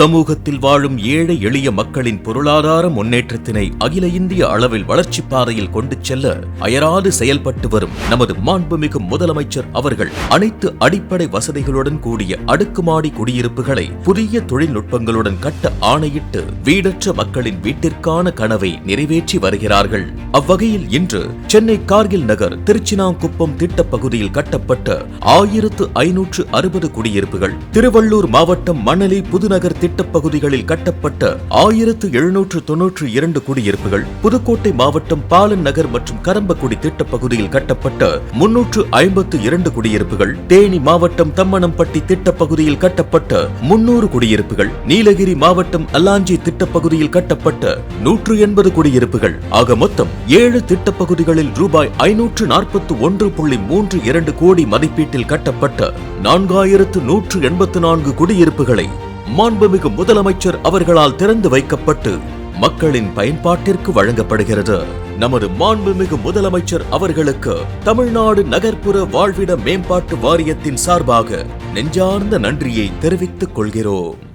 சமூகத்தில் வாழும் ஏழை எளிய மக்களின் பொருளாதார முன்னேற்றத்தினை அகில இந்திய அளவில் வளர்ச்சி பாதையில் கொண்டு செல்ல அயராது செயல்பட்டு வரும் நமது மாண்புமிகு முதலமைச்சர் அவர்கள் அனைத்து அடிப்படை வசதிகளுடன் கூடிய அடுக்குமாடி குடியிருப்புகளை புதிய தொழில்நுட்பங்களுடன் கட்ட ஆணையிட்டு வீடற்ற மக்களின் வீட்டிற்கான கனவை நிறைவேற்றி வருகிறார்கள். அவ்வகையில் இன்று சென்னை கார்கில் நகர் திருச்சினாங்குப்பம் திட்டப் பகுதியில் கட்டப்பட்ட ஆயிரத்து ஐநூற்று அறுபது குடியிருப்புகள் திருவள்ளூர் மாவட்டம் மணலி புதுநகர் திட்டப் பகுதிகளில் கட்டப்பட்ட ஆயிரத்து எழுநூற்று தொன்னூற்று இரண்டு குடியிருப்புகள் புதுக்கோட்டை மாவட்டம் பாலன் நகர் மற்றும் கரம்பக்குடி திட்டப் பகுதியில் கட்டப்பட்ட முன்னூற்று ஐம்பத்து இரண்டு குடியிருப்புகள் தேனி மாவட்டம் தம்மனம்பட்டி திட்டப் பகுதியில் கட்டப்பட்ட முன்னூறு குடியிருப்புகள் நீலகிரி மாவட்டம் அல்லாஞ்சி திட்டப் பகுதியில் கட்டப்பட்ட நூற்று எண்பது குடியிருப்புகள். ஆக மொத்தம் ஏழு திட்டப்பகுதிகளில் ரூபாய் ஐநூற்று நாற்பத்து ஒன்று புள்ளி மூன்று இரண்டு கோடி மதிப்பீட்டில் கட்டப்பட்ட நான்காயிரத்து நூற்று எண்பத்து நான்கு குடியிருப்புகளை மாண்புமிகு முதலமைச்சர் அவர்களால் திறந்து வைக்கப்பட்டு மக்களின் பயன்பாட்டிற்கு வழங்கப்படுகிறது. நமது மாண்புமிகு முதலமைச்சர் அவர்களுக்கு தமிழ்நாடு நகர்ப்புற வாழ்விட மேம்பாட்டு வாரியத்தின் சார்பாக நெஞ்சார்ந்த நன்றியை தெரிவித்துக் கொள்கிறோம்.